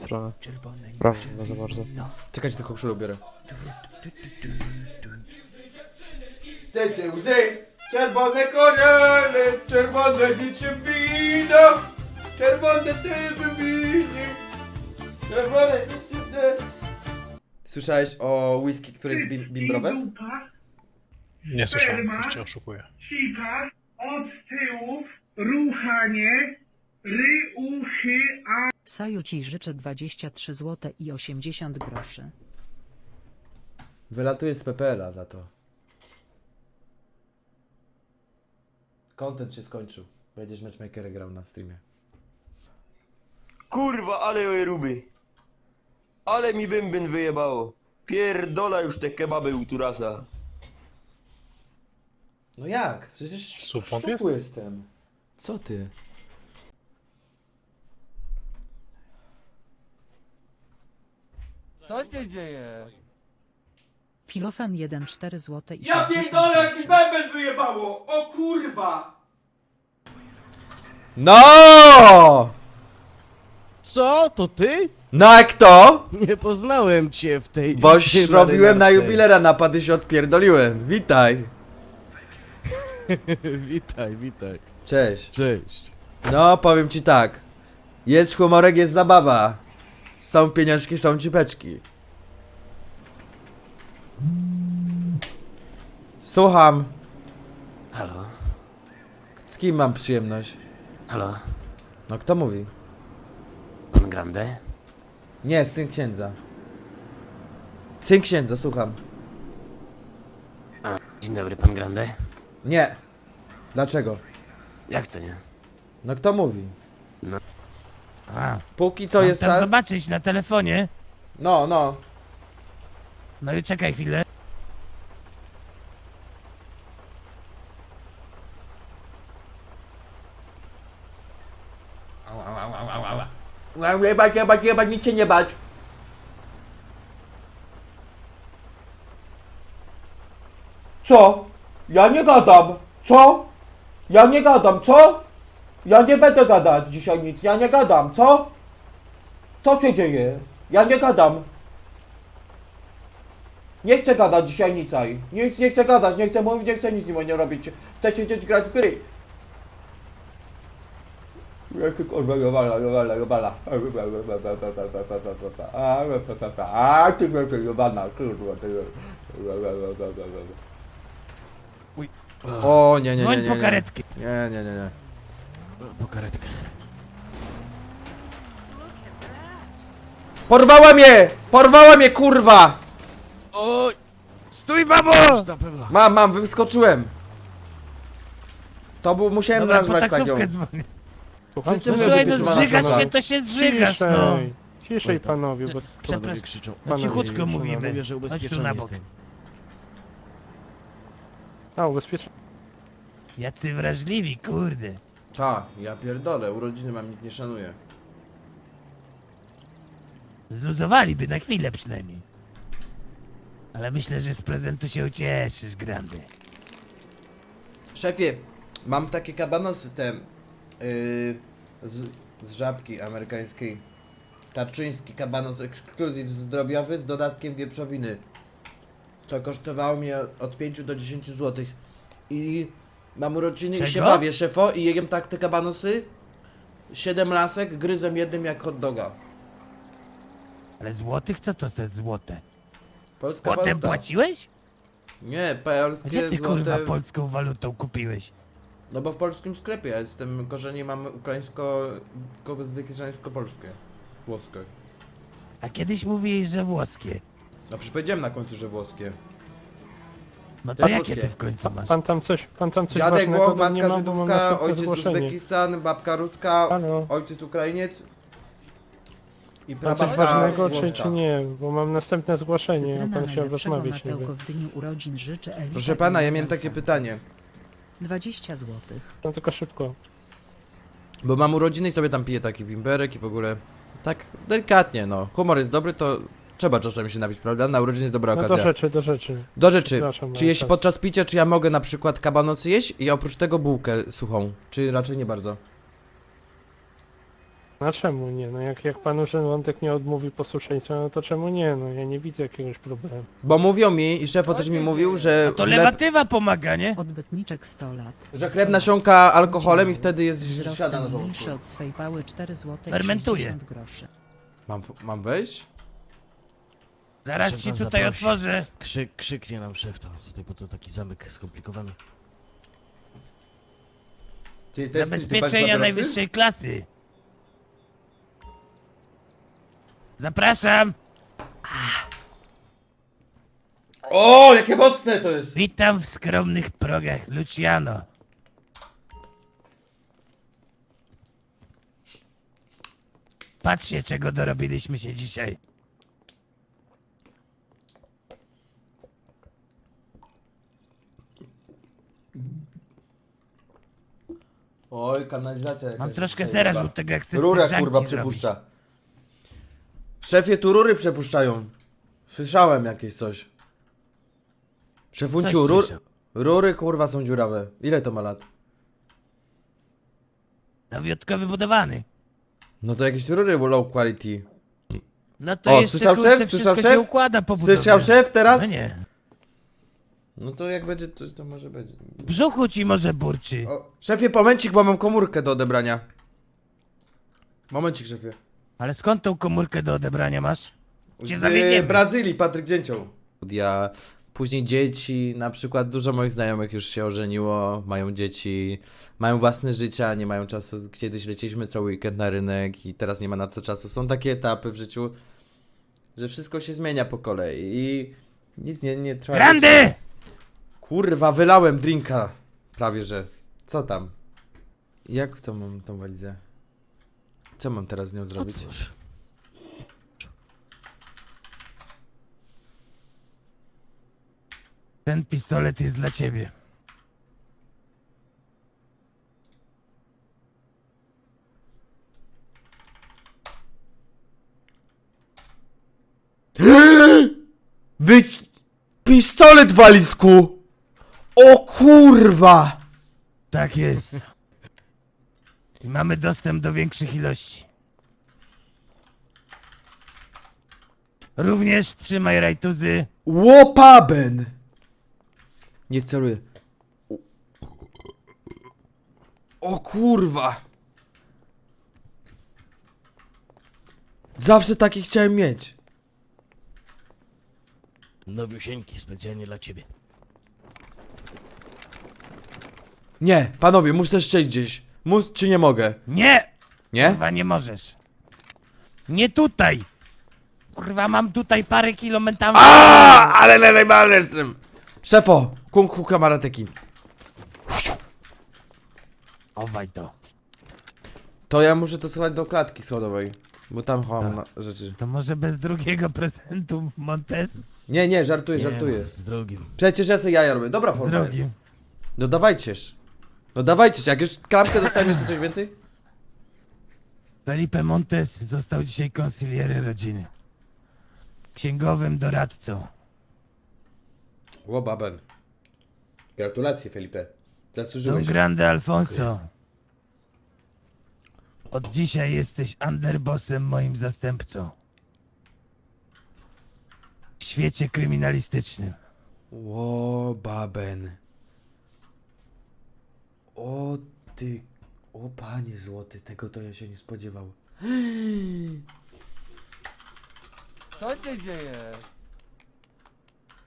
stronę. Prawo, nie za bardzo. Czekajcie, tylko koszulę biorę. Te te łzy, czerwone korale, czerwone niczym wino, czerwone te winy, czerwone te... Słyszałeś o whisky, które jest bim bimbrowe? Nie słyszałem, ktoś cię oszukuje. cipa, od tyłów, ruchanie, ry, uchy, a Saju ci życzę 23 zł i 80 groszy. Wylatuje z PPL-a za to. Content się skończył. Będziesz matchmakerem grał na streamie. Kurwa, ale ojeruby. Ale mi bęben wyjebało. Pierdola już te kebaby u Turasa. No jak? Przecież jest? jestem. Co ty? Co się dzieje? Filofen 1,4 zł i Ja 60 pierdolę, jak groszy. bęben wyjebało! O kurwa! No! Co? To ty? No jak to? Nie poznałem cię w tej... Boś tej robiłem na marynarce. jubilera napady się odpierdoliłem. Witaj. witaj, witaj. Cześć. Cześć. No, powiem ci tak. Jest humorek, jest zabawa. Są pieniążki, są cipeczki. Słucham. Halo, Z kim mam przyjemność? halo, No kto mówi? pan Grande? Nie, syn księdza. Syn księdza, słucham. A, dzień dobry, pan Grande. Nie. Dlaczego? Jak to nie? No kto mówi? A, Póki co jest tam czas. zobaczyć na telefonie. No, no. No i czekaj chwilę. Nie bać, nie bać, nie bać, nic się nie bać. Co? Ja nie gadam. Co? Ja nie gadam, co? Ja nie będę gadać dzisiaj nic, ja nie gadam, co? Co się dzieje? Ja nie gadam. Nie chcę gadać dzisiaj nicaj. Nic nie chcę gadać, nie chcę mówić, nie chcę nic nim nie robić. Chcę siedzieć grać w gry. Ja tylko jobala, jobala, jobala. A ty mnie jobana, kurwa. O, nie, nie, nie, nie. Nie, nie, nie, nie. Po karetkę. Porwała mnie! Porwała mnie, kurwa! Oj! Stój, babo! Na pewno. Mam, mam, wyskoczyłem. To był, musiałem Dobra, po nazwać tak ją. taksówkę dzwonię. No mówią, słuchaj, że no pieczona zżygasz żona. się, to się zżygasz, no. Ciszej, ciszej panowie, bo... Przepraszam. Panowie krzyczą. No Panowie, cichutko już mówimy. Mówię, że Chodź tu ubezpieczony na bok. jestem. A, ubezpieczenie. Jacy wrażliwi, kurde. Ta, ja pierdolę, urodziny mam, nikt nie szanuje. Zluzowaliby na chwilę przynajmniej. Ale myślę, że z prezentu się ucieszysz, Grande. Szefie, mam takie kabanosy te yy, z, z żabki amerykańskiej. Tarczyński kabanos ekskluzyw zdrobiowy z dodatkiem wieprzowiny. To kosztowało mnie od 5 do 10 zł. I mam urodziny i się Czego? bawię, szefo, i jem tak te kabanosy. 7 lasek, gryzem jednym jak hot doga. Ale złotych? Co to te złote? Polska Potem waluta. płaciłeś? Nie, A polskie Gdzie ty kurwa złote. polską walutą kupiłeś? No bo w polskim sklepie, ja jestem korzenie mam ukraińsko, uzbekistańsko-polskie. Włoskie. A kiedyś mówiłeś, że włoskie. No przecież powiedziałem na końcu, że włoskie. No to jakie ty w końcu masz? Pan tam coś, pan tam coś Dziadek ważnego Włoch, do mnie matka ma, bo mam Żydówka, następne ojciec zgłoszenie. Uzbekistan, babka Ruska, Halo. ojciec Ukrainiec i Pan coś prababka ważnego czy, Włoszka. czy nie? Bo mam następne zgłoszenie, a Cytryna pan chciał najlepszego rozmawiać niby. W dniu urodzin Elita Proszę pana, ja miałem takie pytanie. 20 zł. No tylko szybko. Bo mam urodziny i sobie tam piję taki bimberek i w ogóle tak delikatnie, no. Humor jest dobry, to trzeba czasami się napić, prawda? Na urodziny jest dobra No do okazja. rzeczy, do rzeczy. Do rzeczy, Przepraszam, czy mam jeśli czas. podczas picia, czy ja mogę na przykład kabanosy jeść i oprócz tego bułkę suchą? Czy raczej nie bardzo? No a czemu nie? No jak, jak pan Urzęd Wątek nie odmówi posłuszeństwa, no to czemu nie? No ja nie widzę jakiegoś problemu. Bo mówią mi, i szefo też mi mówił, że To chleb, lewatywa pomaga, nie? Odbytniczek 100 lat. że chleb nasiąka alkoholem i wtedy jest siada na żołądku. mniejszy od swej pały 4 zł Fermentuje. 60 groszy. Mam, mam wejść? Zaraz Szef ci tutaj zaprosi. otworzę. Krzyk, krzyknie nam szef tam tutaj, bo to taki zamek skomplikowany. Ty, to jest- ty Zabezpieczenia palisz papierosy? najwyższej klasy. Zapraszam. O, jakie mocne to jest! Witam w skromnych progach, Luciano. Patrzcie, czego dorobiliśmy się dzisiaj. Oj, kanalizacja jakaś. Mam troszkę sera chyba. żółtego, jak chcesz Rurę grzanki kurwa zrobić. przepuszcza. Szefie, tu rury przepuszczają. Słyszałem jakieś coś. Szefunciu, Coś rur... słyszał. rury kurwa są dziurawe. Ile to ma lat? Nowiutko wybudowany. No to jakieś rury low quality. No to O, jeszcze słyszał kurczę, szef? wszystko Słyszał się szef? układa po budowie. Słyszał szef teraz? No nie. No to jak będzie coś, to może będzie. W brzuchu ci może burczy. O, szefie, momencik, bo mam komórkę do odebrania. Momencik, szefie. Ale skąd tą komórkę do odebrania masz? Cię Z zawieziemy. e, Brazylii, Patryk Dzięcioł. Ja, później dzieci, na przykład dużo moich znajomych już się ożeniło, mają dzieci, mają własne życia, nie mają czasu. Kiedyś leciliśmy cały weekend na rynek i teraz nie ma na to czasu. Są takie etapy w życiu, że wszystko się zmienia po kolei i nic nie, nie trzeba... Grandy! Kurwa, wylałem drinka. Prawie, że. Co tam? Jak to mam tą walizę? Co mam teraz z nią zrobić? Otwórz. Ten pistolet jest dla ciebie. Wy... Pistolet w walizku! O kurwa! Tak jest. I mamy dostęp do większych ilości. Również trzymaj rajtuzy. Łopaben! Nie celuję. O kurwa! Zawsze taki chciałem mieć. Nowiusieńki, specjalnie dla ciebie. Nie, panowie, muszę strzelić gdzieś. Mus czy nie mogę? Nie! Nie? Kurwa, nie możesz. Nie tutaj! Kurwa, mam tutaj parę kilometrów. A, ale najbardziej jestem. Szefo, kung fu kamarateki. Owaj to. To ja muszę to schować do klatki schodowej, bo tam chowam na rzeczy. To może bez drugiego prezentu w Montes? Nie, nie, żartuję, żartuję. no, z drugim. Przecież ja sobie jaja robię. Dobra Z forma jest. drugim. No dawajcież. No dawajcież, jak już klamkę dostałem jeszcze coś więcej? Felipe Montes został dzisiaj konsilierem rodziny. Księgowym doradcą. Łobaben. Gratulacje, Felipe. Don Zasłużyłeś. Grande Alfonso. Od dzisiaj jesteś underbossem moim zastępcą. W świecie kryminalistycznym. Łobaben. O ty... O panie złoty, tego to ja się nie spodziewał. Co się dzieje?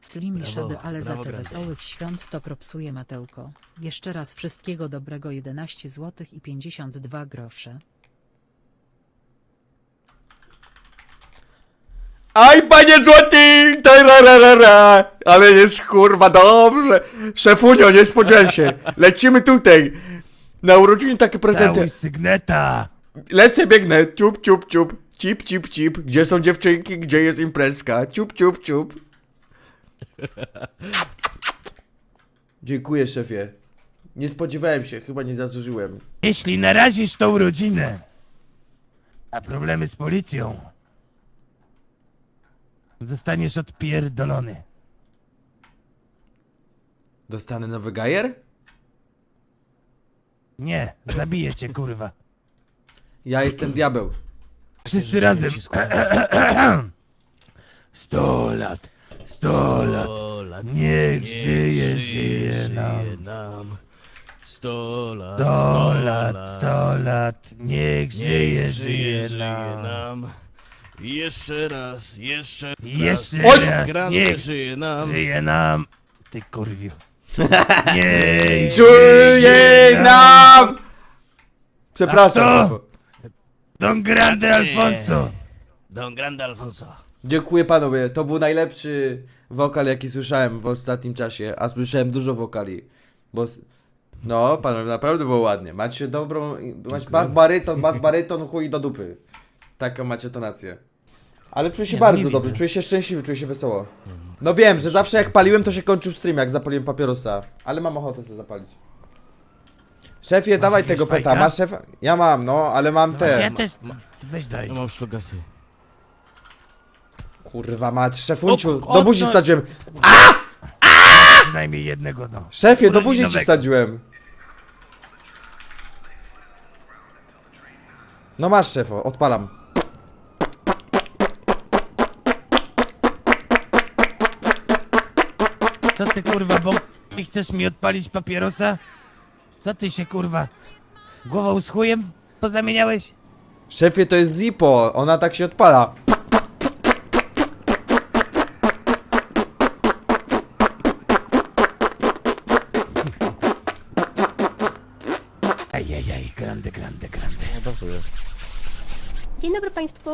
Slim Brawo, szedy, ale za brawo, te Grande. wesołych świąt to propsuje Matełko. Jeszcze raz wszystkiego dobrego 11 zł i 52 grosze. Aj, panie złoty! Tararara! Ale jest kurwa dobrze. Szefunio, nie spodziewałem się. Lecimy tutaj. Na urodziny takie prezenty. Całuj sygneta! Lecę, biegnę. Ciup, ciup, ciup. Cip, cip, cip. Gdzie są dziewczynki? Gdzie jest imprezka? Ciup, ciup, ciup. Dziękuję, szefie. Nie spodziewałem się, chyba nie zasłużyłem. Jeśli narazisz tą rodzinę na problemy z policją, zostaniesz odpierdolony. Dostanę nowy gajer? Nie, zabiję cię, kurwa. Ja jestem diabeł. Wszyscy razem. Sto lat, sto lat. Sto lat. Niech żyje, żyje nam. nam. Sto lat. Sto lat, sto lat. Niech żyje, Niech żyje nam. nam. Jeszcze raz, jeszcze Jeszcze raz. raz, Grand niech żyje nam. żyje nam. Ty kurwiu. Niech Czuję nam! Przepraszam, A co? szefo. Don Grande Alfonso. Don Grande Alfonso. Dziękuję panowie, to był najlepszy wokal jaki słyszałem w ostatnim czasie, a słyszałem dużo wokali, bo... s- No, panowie, naprawdę było ładnie. Macie dobrą... Macie bas baryton, bas baryton, chuj do dupy. Taką macie tonację. Ale czuję się Nie, bardzo nie dobrze, widzę. czuję się szczęśliwy, czuję się wesoło. No wiem, że zawsze jak paliłem, to się kończył stream, jak zapaliłem papierosa. Ale mam ochotę sobie zapalić. Szefie, dawaj jakiegoś tego peta, fajka? masz szef? Ja mam, no, ale mam Właśnie te. ja też... Weź daj. Ja mam szlugasy. Kurwa mać, szefunciu, O, do o, buzi no. wsadziłem. Przynajmniej jednego, no. Szefie, do buzi ci wsadziłem. No masz szefo, odpalam. Co ty kurwa, bo ty chcesz mi odpalić papierosa? Co ty się kurwa głową z chujem pozamieniałeś? Szefie, to jest Zippo, ona tak się odpala. Ajajaj, grande, grande, grande. Dzień dobry Państwu.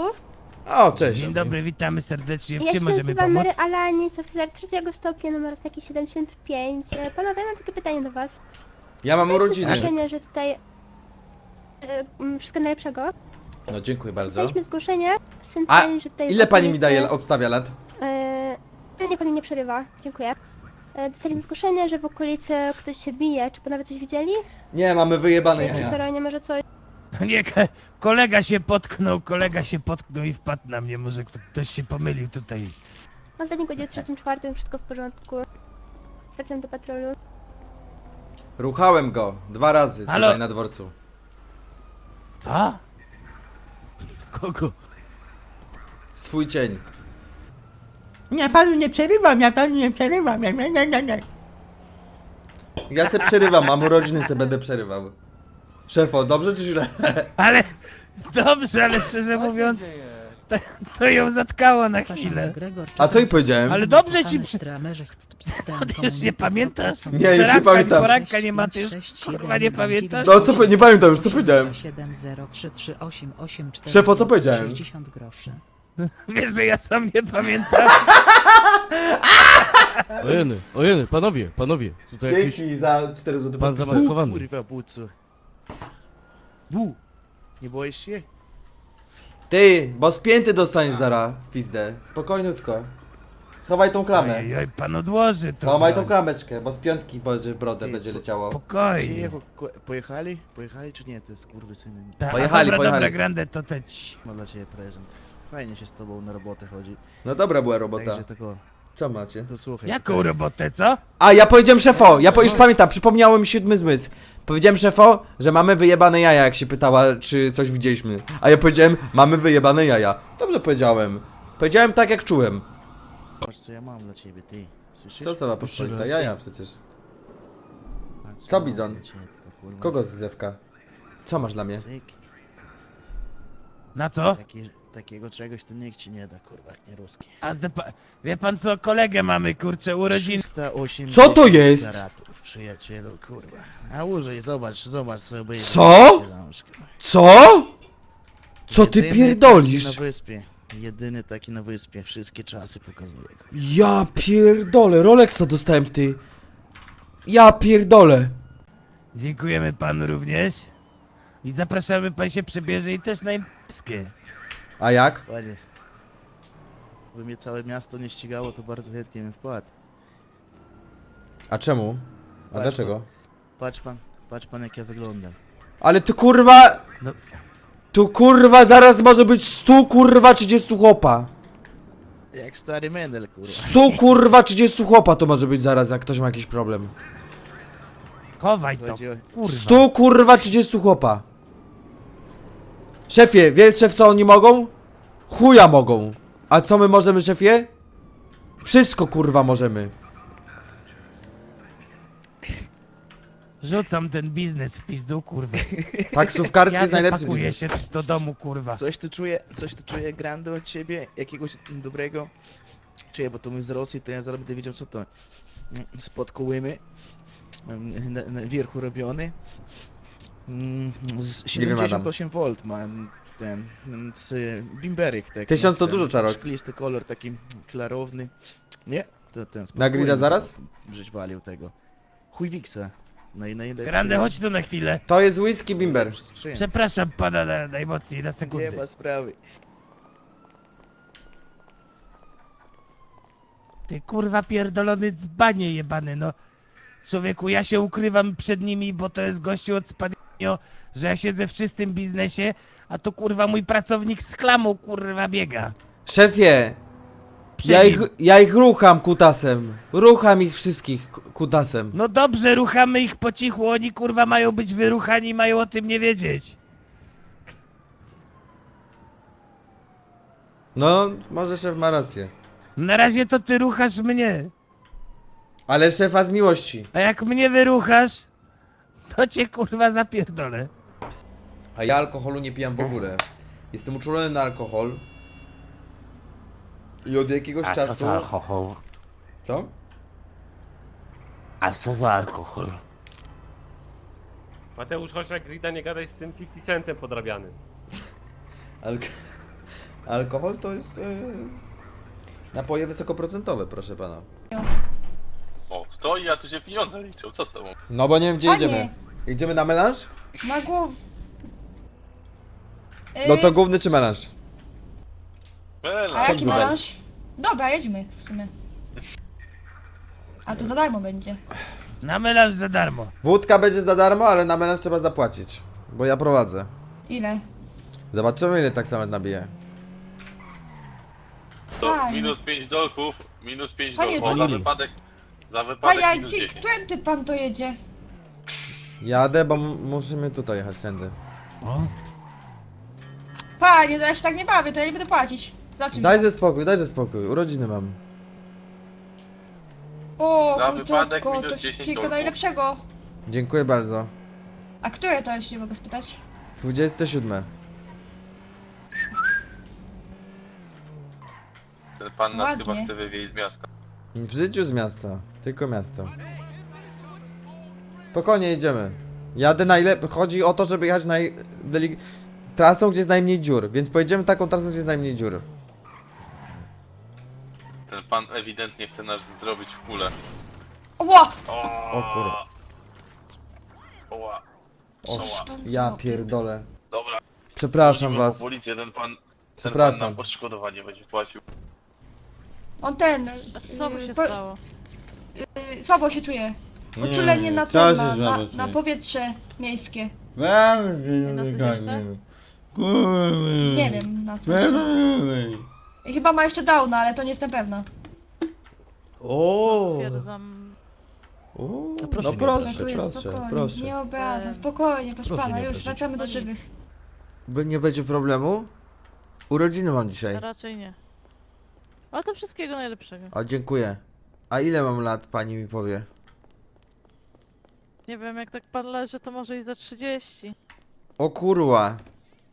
O, cześć. Dzień dobry, witamy serdecznie. W Ja się czym możemy nazywam pomóc? Mary Alanis, oficer trzeciego stopnia, numer taki 75. E, Panowie, mam takie pytanie do Was. Ja mam urodziny. Zgłoszenie, że tutaj... e, mm, Wszystkiego najlepszego. No dziękuję bardzo. Dostaliśmy zgłoszenie A że tutaj... ile pani mi daje, obstawia lat? E, nie, pani nie przerywa. Dziękuję. E, Dostaliśmy zgłoszenie, że w okolicy ktoś się bije. Czy Panowie coś widzieli? Nie, mamy wyjebane W jaja. terenie może coś? Nie, ko- kolega się potknął, kolega się potknął i wpadł na mnie. Może kto- ktoś się pomylił tutaj. W ostatnim godzinie trzecim, czwartym wszystko w porządku. Wracam do patrolu. Ruchałem go dwa razy Halo? tutaj na dworcu. Co? Kogo? Swój cień. Ja panu nie przerywam, ja panu nie przerywam. Nie, nie, nie, nie. Ja se przerywam, mam urodziny, se będę przerywał. Szefo, dobrze czy źle? Ale dobrze, ale szczerze mówiąc, to, to ją zatkało na chwilę. A co i powiedziałem? Ale dobrze ci przy- Co ty już nie pamiętasz? Nie, już nie pamiętam. poranka nie ma, ty już kurwa nie pamiętasz? No co, po- nie pamiętam już, co powiedziałem. 7033884 Szefo, co powiedziałem? 60 groszy. Wiesz, że ja sam nie pamiętam. Ojeny, ojeny, panowie, panowie. Tutaj jakiś Dzięki za 4 zł. pan zamaskowany. Kurwa, bucu. Bu. Nie boisz się? Ty, bo spięty dostaniesz zara w pizdę. Spokojniutko. Schowaj tą klamę. Oj, oj, pan odłoży to. Schowaj tą klameczkę, bo z piątki boże w brodę Ty, będzie po- leciało. Spokojnie. Ko- pojechali? Pojechali czy nie? Ty skurwysyny. Ta, Pojechali, dobra, pojechali. Dobra, grande, to te ci. Mam dla ciebie prezent. Fajnie się z tobą na robotę chodzi. No dobra była robota. Także tylko, Co macie? to słuchaj. Jaką tylko- robotę, co? A, ja powiedziałem szefo, ja po, już pamiętam, przypomniało mi siódmy zmysł. Powiedziałem szefo, że mamy wyjebane jaja, jak się pytała, czy coś widzieliśmy. A ja powiedziałem, mamy wyjebane jaja. Dobrze powiedziałem. Powiedziałem tak, jak czułem. Patrz co ja mam dla ciebie, ty. Słyszysz? Co za pospolita jaja przecież. Patrz, co, mam Bizon? dla ciebie, tylko, kurwa. Kogo z zlewka? Co masz dla mnie? Cyk. Na co? Taki, takiego czegoś to nikt ci nie da, kurwa, jak nie ruski. A zde, pa, wie pan co, kolegę mamy, kurczę, urodziny. 380 Co to jest? karatów, przyjacielu, kurwa. A użyj, zobacz, zobacz sobie. Co? Co? Co ty Jedyny pierdolisz? Taki na wyspie. Jedyny taki na wyspie. Wszystkie czasy pokazuje. kurwa. Ja pierdolę, Rolexa dostałem ty. Ja pierdolę. Dziękujemy panu również. I zapraszamy, pan się przebierze i też na imprezkę. A jak? Panie. By mnie całe miasto nie ścigało, to bardzo chętnie bym wpadł. A czemu? A dlaczego? Patrz pan, patrz pan jak ja wyglądam. Ale ty kurwa... No. Tu kurwa zaraz może być stu kurwa 30 chłopa. Jak stary Mendel, kurwa. Stu kurwa 30 chłopa to może być zaraz, jak ktoś ma jakiś problem. Chowaj to, kurwa. Stu kurwa 30 chłopa. Szefie, wiesz szef co oni mogą? Chuja mogą. A co my możemy, szefie? Wszystko kurwa możemy. Rzucam ten biznes w pizdu, kurwa. Taksówkarski jest najlepszy pakuję biznes. się do domu, kurwa. Coś tu czuję, coś tu czuję grandy od ciebie, jakiegoś dobrego. Czuję, bo to my z Rosji, to ja zaraz będę wiedział co to. Spod kołymy. mm, Na, na wierchu robiony. Mm, Z Nie wiem, Adam. 78 V mam ten, mm, z y, bimberyk taki. Tysiąc to ten dużo, Czarox. Szklisty kolor taki klarowny. Nie? To ten spod Na kołymy zaraz? Żeś walił tego. Chujwiksa. Naj, najlepszy. Grande, chodź tu na chwilę. To jest whisky bimber. Przepraszam pana na, najmocniej, na Nie sekundę. ma sprawy. Ty kurwa pierdolony dzbanie jebany, no. Człowieku, ja się ukrywam przed nimi, bo to jest gościu od spadnio, że ja siedzę w czystym biznesie, a to kurwa mój pracownik z klamą kurwa biega. Szefie, ja ich, ja ich rucham kutasem. Rucham ich wszystkich ku- kutasem. No dobrze, ruchamy ich po cichu, oni kurwa mają być wyruchani, mają o tym nie wiedzieć. No, może szef ma rację. Na razie to ty ruchasz mnie, Ale szefa z miłości. a jak mnie wyruchasz, to cię kurwa zapierdolę. A ja alkoholu nie pijam w ogóle. Jestem uczulony na alkohol. I od jakiegoś A co czasu... to alkohol? Co? A co to alkohol? Mateusz, chodź na grida, nie gadaj z tym 50 centem podrabiany. Alk alkohol to jest... Yy... Napoje wysokoprocentowe, proszę pana. O, stoi, a tu się pieniądze liczą, co to? No bo nie wiem gdzie Panie. idziemy. Idziemy na melanż? Na głowę. No to główny czy melanż? A jaki zubel? melanż? Dobra, jedźmy w sumie. A to za darmo będzie. Na melanż za darmo. Wódka będzie za darmo, ale na melanż trzeba zapłacić. Bo ja prowadzę. Ile? Zobaczymy ile tak samo nabije. to Fajnie. minus 5 dolków, minus 5 Panie, dolków, co- za wypadek, za wypadek Panie, minus gdzie, 10. którędy pan to jedzie? Jadę, bo m- musimy tutaj jechać tędy. O. Panie, to ja się tak nie bawię, to ja nie będę płacić. Za czym? Dajże spokój, dajże spokój. Urodziny mam. O, Za wypadek kurczę, minus to 10 wszystkiego dolków. najlepszego. Dziękuję bardzo. A które to, jeśli mogę spytać? 27. Ten pan nas Ładnie. chyba chce wywieźć z miasta. W życiu z miasta. Tylko miasto. Spokojnie jedziemy. Jadę najlepiej. Chodzi o to, żeby jechać naj... Deli... trasą, gdzie jest najmniej dziur. Więc pojedziemy taką trasą, gdzie jest najmniej dziur. Pan ewidentnie chce nas zrobić w kulę. Ła! O kurwa. Oła. O, Oła. sz- ja pierdolę. Dobra. Przepraszam was. Policję, ten pan, ten pan Przepraszam. nam odszkodowanie będzie płacił. On ten... Co mu y, się po- stało? y, Słabo się czuje. Uczulenie na ten, na, na, na powietrze miejskie. Nie wiem na co. I Chyba ma jeszcze downa, ale to nie jestem pewna. O. Stwierdzam. o. No proszę No nie proszę, Dziękuję, proszę, spokojnie. proszę. Nie obrażam, spokojnie, proszę proszę pana, nie już obrazić. wracamy do No nic. żywych. By nie będzie problemu? Urodziny mam dzisiaj. Raczej nie. Ale to wszystkiego najlepszego. O, dziękuję. A ile mam lat, pani mi powie? Nie wiem, jak tak pan leży, to może i za 30. O kurwa.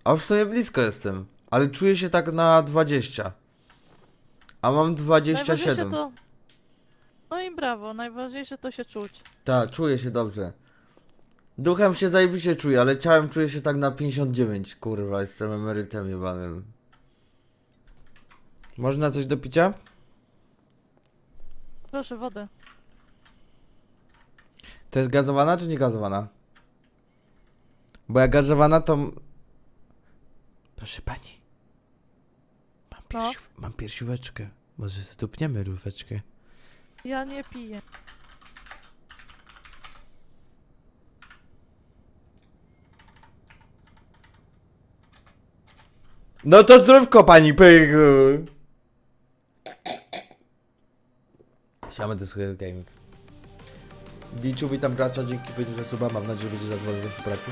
A w sumie blisko jestem. Ale czuję się tak na 20. A mam 27. Najważniejsze to... No i brawo, najważniejsze to się czuć. Tak, czuję się dobrze. Duchem się zajebiście czuję, ale ciałem czuję się tak na 59. Kurwa, jestem emerytem jebanym. Można coś do picia? Proszę, wodę. To jest gazowana czy nie gazowana? Bo jak gazowana to... Proszę pani. Mam, No? mam piersióweczkę. Może stupniemy róweczkę. Ja nie piję. No to zdrówko pani pyku. Siamy do Suchego Gaming. Wiciu, witam gracza, dzięki 5 za suba, mam nadzieję, że będzie zadowolony ze współpracy.